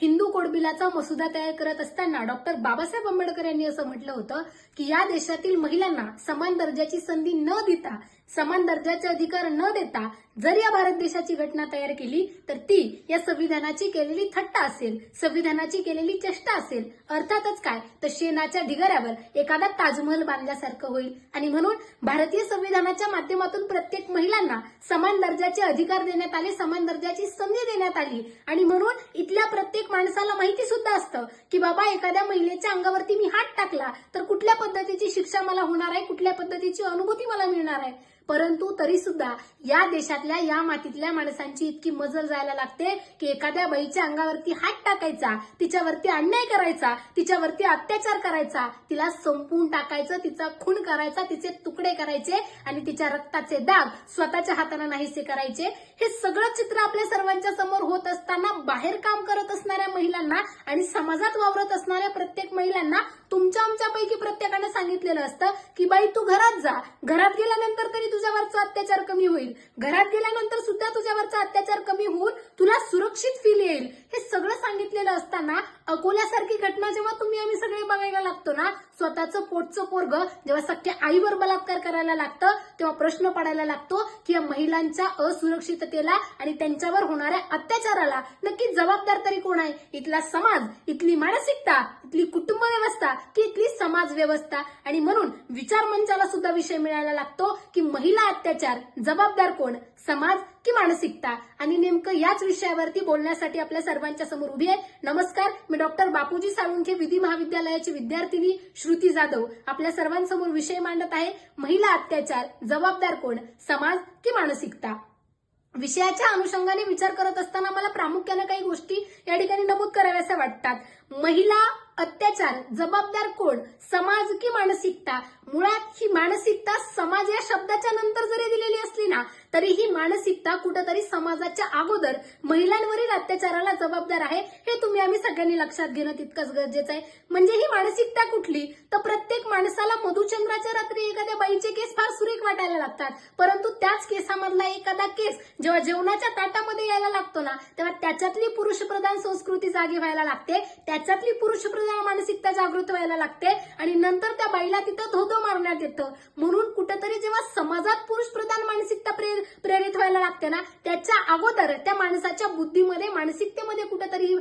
हिंदू कोडबिलाचा मसुदा तयार करत असताना डॉक्टर बाबासाहेब आंबेडकर यांनी असं म्हटलं होतं की या देशातील महिलांना समान दर्जाची संधी न देता समान दर्जाचे अधिकार न देता जर या भारत देशाची घटना तयार केली तर ती या संविधानाची केलेली थट्टा असेल संविधानाची केलेली चेष्टा असेल. अर्थातच काय? तर शेणाच्या ढिगाऱ्यावर एखादा ताजमहल बांधल्यासारखं होईल. आणि म्हणून भारतीय संविधानाच्या माध्यमातून प्रत्येक महिलांना समान दर्जाचे अधिकार देण्यात आले समान दर्जाची संधी आली. आणि म्हणून इथल्या प्रत्येक माणसाला माहिती सुद्धा असतं की बाबा एखाद्या महिलेच्या अंगावरती मी हात टाकला तर कुठल्या पद्धतीची शिक्षा मला होणार आहे? कुठल्या पद्धतीची अनुभूती मला मिळणार आहे? परंतु तरी सुद्धा या देशातल्या या मातीतल्या माणसांची इतकी मजल जायला लागते की एखाद्या बाईच्या अंगावरती हात टाकायचा तिच्यावरती अन्याय करायचा तिच्यावरती अत्याचार करायचा तिला संपवून टाकायचं तिचा खून करायचा तिचे तुकडे करायचे आणि तिच्या रक्ताचे दाग स्वतःच्या हाताने नाहीसे करायचे. हे सगळं चित्र आपल्या सर्वांच्या समोर होत असताना बाहेर काम करत असणाऱ्या महिलांना आणि समाजात वावरत असणाऱ्या प्रत्येक महिलांना तुमच्या आमच्यापैकी प्रत्येकाने सांगितलेलं असतं की बाई तू घरात जा. घरात गेल्यानंतर तरी तुझ्यावरचा अत्याचार कमी होईल. घरात गेल्यानंतर सुद्धा तुझ्यावरचा अत्याचार कमी होऊन तुला सुरक्षित फील येईल. हे सगळं सांगितलेलं असताना अकोल्यासारखी घटना जेव्हा तुम्ही आम्ही सगळे बघायला लागतो ना स्वतःचं पोटचं पोरग जेव्हा सख्या आईवर बलात्कार करायला लागतं तेव्हा प्रश्न पडायला लागतो की या महिलांच्या असुरक्षिततेला आणि त्यांच्यावर होणाऱ्या अत्याचाराला नक्की जबाबदार तरी कोण आहे? इथला समाज इथली मानसिकता इथली कुटुंब व्यवस्था की इथली समाज व्यवस्था? आणि म्हणून विचार मंचाला सुद्धा विषय मिळायला लागतो की महिला अत्याचार जबाबदार कोण? समाज की मानसिकता? आणि नेमकं याच विषयावरती बोलण्यासाठी आपल्या सर्वांच्या समोर उभी आहे. नमस्कार मी डॉक्टर बापूजी साळुंखे विधी महाविद्यालयाची विद्यार्थिनी श्रुती जाधव. आपल्या सर्वांसमोर विषय मांडत आहे महिला अत्याचार जबाबदार कोण? समाज की मानसिकता? विषयाच्या अनुषंगाने विचार करत असताना मला प्रामुख्याने काही गोष्टी या ठिकाणी नमूद कराव्याशा वाटतात. महिला अत्याचार जबाबदार कोण? समाज की मानसिकता? मुळात ही मानसिकता समाज या शब्दाच्या नंतर जरी दिलेली असली ना तरी ही मानसिकता कुठेतरी समाजाच्या अगोदर महिलांवरील अत्याचाराला जबाबदार आहे हे तुम्ही आम्ही सगळ्यांनी लक्षात घेणं तितकंच गरजेचं आहे. म्हणजे ही मानसिकता कुठली? तर प्रत्येक माणसाला मधुचंद्राच्या रात्री एखाद्या बाईचे केस फार सुरेख वाटायला लागतात. परंतु त्याच केसामधला एखादा केस जेव्हा जेवणाच्या ताटामध्ये यायला लागतो ना तेव्हा त्याच्यातली पुरुषप्रधान संस्कृती जागी व्हायला लागते. त्याच्यातली पुरुषप्रधान मानसिकता जागृत व्हायला लागते आणि नंतर त्या बाईला तिथं धोधो मारण्यात येतं. म्हणून कुठेतरी जेव्हा समाजात पुरुषप्रधान मानसिकता प्रे- प्रेरित व्हायला लागते ना त्याच्या अगोदर त्या माणसाच्या बुद्धीमध्ये मानसिकतेमध्ये कुठेतरी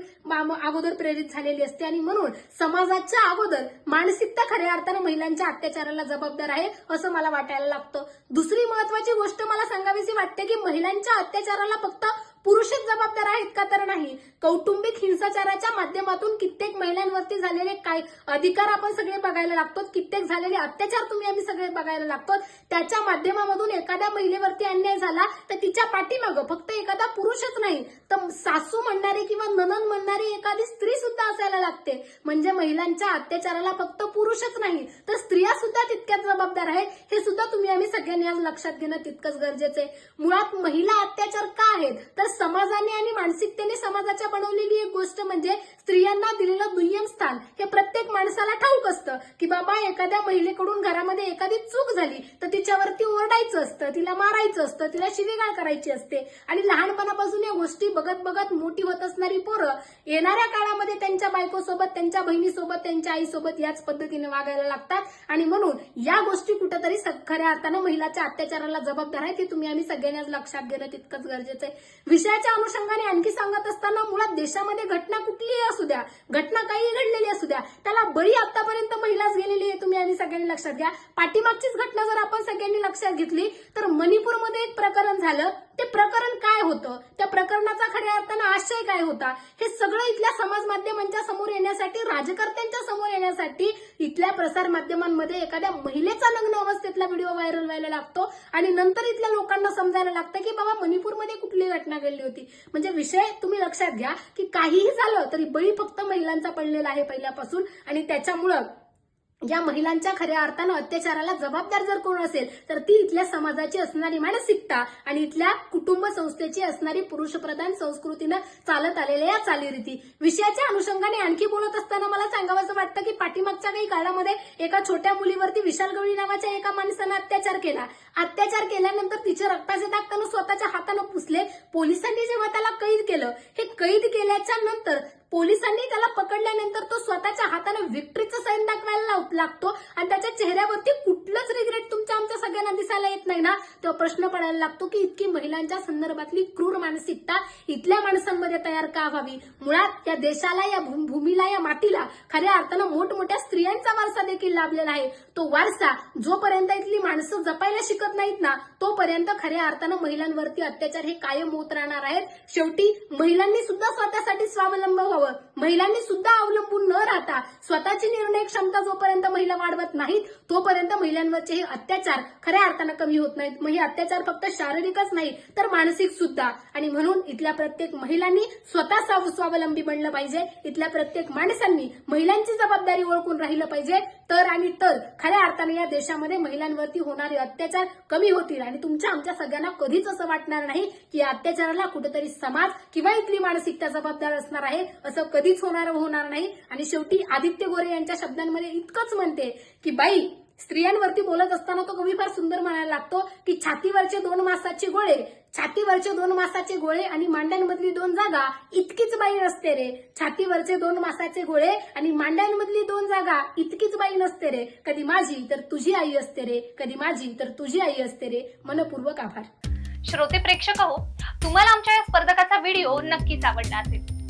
अगोदर प्रेरित झालेली असते. आणि म्हणून समाजाच्या अगोदर मानसिकता खऱ्या अर्थानं महिलांच्या अत्याचाराला जबाबदार आहे असं मला वाटायला लागतं. दुसरी महत्वाची गोष्ट मला सांगावीशी वाटते की महिलांच्या अत्याचाराला फक्त पुरुषच जबाबदार आहेत का तर नाही. कौटुंबिक हिंसाचाराच्या माध्यमातून कित्येक महिलांवरती झालेले काय अधिकार आपण सगळे बघायला लागतो कित्येक झालेले अत्याचार तुम्ही आम्ही सगळे बघायला लागतो त्याच्या माध्यमामधून एखाद्या महिलेवरती अन्याय झाला तर तिच्या पाठीमागं फक्त एखादा पुरुषच नाही तर सासू म्हणणारी किंवा ननन म्हणणारी एखादी स्त्री सुद्धा असायला लागते. म्हणजे महिलांच्या अत्याचाराला फक्त पुरुषच नाही तर स्त्रिया सुद्धा तितक्याच जबाबदार आहेत. हे सुद्धा तुम्ही आम्ही सगळ्यांनी आज लक्षात घेणं तितकंच गरजेचं आहे. मुळात महिला अत्याचार का आहेत? तर समाजाने आणि मानसिकतेने समाजाच्या बनवलेली एक गोष्ट म्हणजे स्त्रियांना दिलेलं दुय्यम स्थान. हे प्रत्येक माणसाला ठाऊक असतं की बाबा एखाद्या महिलेकडून घरामध्ये एखादी चूक झाली तर तिच्यावरती ओरडायचं असतं तिला मारायचं असतं तिला शिवेगाळ करायची असते. आणि लहानपणापासून या गोष्टी बघत बघत मोठी होत असणारी पोरं येणाऱ्या काळामध्ये त्यांच्या बायकोसोबत त्यांच्या बहिणीसोबत त्यांच्या आईसोबत याच पद्धतीने वागायला लागतात. आणि म्हणून या गोष्टी कुठेतरी खऱ्या अर्थानं महिलाच्या अत्याचाराला जबाबदार आहे ती तुम्ही आम्ही सगळ्यांनी आज लक्षात घेणं तितकंच गरजेचं आहे. विषयाच्या अनुषंगाने आणखी सांगत असताना मुळात देशामध्ये घटना कुठलीही असू द्या घटना काही घडलेली असू द्या त्याला बळी आतापर्यंत महिलाच गेलेली आहे तुम्ही आम्ही सगळ्यांनी लक्षात घ्या. पाठीमागचीच घटना जर आपण सगळ्यांनी लक्षात घेतली तर मणिपूरमध्ये एक प्रकरण झालं. ते प्रकरण काय होतं? त्या प्रकरणाचा खऱ्या अर्थानं आशय काय होता? हे सगळं इथल्या समाज माध्यमांच्या समोर येण्यासाठी राजकर्त्यांच्या समोर येण्यासाठी इथल्या प्रसार माध्यमांमध्ये एखाद्या महिलेचा लग्न अवस्थेतला व्हिडिओ व्हायरल व्हायला लागतो. आणि नंतर इथल्या लोकांना समजायला लागतं की बाबा मणिपूरमध्ये कुठली घटना घडली होती. म्हणजे विषय तुम्ही लक्षात घ्या की काहीही झालं तरी बळी फक्त महिलांचा पडलेला आहे पहिल्यापासून आणि त्याच्यामुळं या महिलांच्या खऱ्या अर्थानं अत्याचाराला जबाबदार जर कोण असेल तर ती इथल्या समाजाची असणारी मानसिकता आणि इथल्या कुटुंब संस्थेची असणारी पुरुषप्रधान संस्कृतीनं चालत आलेल्या या चालीरीती. विषयाच्या अनुषंगाने आणखी बोलत असताना मला सांगावं वाटतं की पाठीमागच्या काही काळामध्ये एका छोट्या मुलीवरती विशाल गवळी नावाच्या एका माणसानं अत्याचार केला. अत्याचार केल्यानंतर तिचे रक्ताचे दाग त्यानं स्वतःच्या हातानं पुसले. पोलिसांनी जेव्हा त्याला कैद केलं हे कैद केल्याच्यानंतर पोलिसांनी त्याला पकडल्यानंतर तो स्वतःच्या हातानं विक्ट्रीचं सैन दाखवायला लागतो आणि त्याच्या चेहऱ्यावरती कुठलंच रिग्रेट सगळ्यांना दिसायला येत नाही ना तेव्हा प्रश्न पडायला लागतो की इतकी महिलांच्या संदर्भातली क्रूर मानसिकता इथल्या माणसांमध्ये तयार का व्हावी? मुळात या देशाला या भूमीला या मातीला खऱ्या अर्थानं मोठमोठ्या स्त्रियांचा वारसा देखील लाभलेला आहे. तो वारसा जोपर्यंत इथली माणसं जपायला शिकत नाहीत ना तोपर्यंत खऱ्या अर्थानं महिलांवरती अत्याचार हे कायम होत राहणार आहेत. शेवटी महिलांनी सुद्धा स्वतःसाठी स्वावलंब व्हावं. महिलांनी सुद्धा अवलंबून न राहता स्वतःची निर्णय क्षमता जोपर्यंत महिला वाढवत नाहीत तोपर्यंत महिलांवरचे हे अत्याचार खऱ्या अर्थानं कमी होत नाहीत. मग हे अत्याचार फक्त शारीरिकच नाही तर मानसिक सुद्धा. आणि म्हणून इथल्या प्रत्येक महिलांनी स्वतः स्वावलंबी बनलं पाहिजे. इथल्या प्रत्येक माणसांनी महिलांची जबाबदारी ओळखून राहिलं पाहिजे. तर आणि तर खऱ्या अर्थाने या देशामध्ये महिलांवरती होणारे अत्याचार कमी होतील. आणि तुमच्या आमच्या सगळ्यांना कधीच असं वाटणार नाही की या अत्याचाराला कुठेतरी समाज किंवा इथली मानसिकता जबाबदार असणार आहे. असं कधीच होणार होणार नाही. आणि शेवटी आदित्य गोरे यांच्या शब्दांमध्ये इतकंच म्हणते की बाई स्त्रियांवरती बोलत असताना तो कवी फार सुंदर म्हणायला लागतो की छातीवरचे दोन मासाचे गोळे छातीवरचे दोन मासाचे गोळे आणि मांड्यांमधली दोन जागा इतकीच बाई नसते रे. छातीवरचे दोन मासाचे गोळे आणि मांड्यांमधली दोन जागा इतकीच बाई नसते रे. कधी माझी तर तुझी आई असते रे. कधी माझी तर तुझी आई असते रे. मनपूर्वक आभार. श्रोते प्रेक्षक हो तुम्हाला आमच्या या स्पर्धकाचा व्हिडिओ नक्कीच आवडला असेल.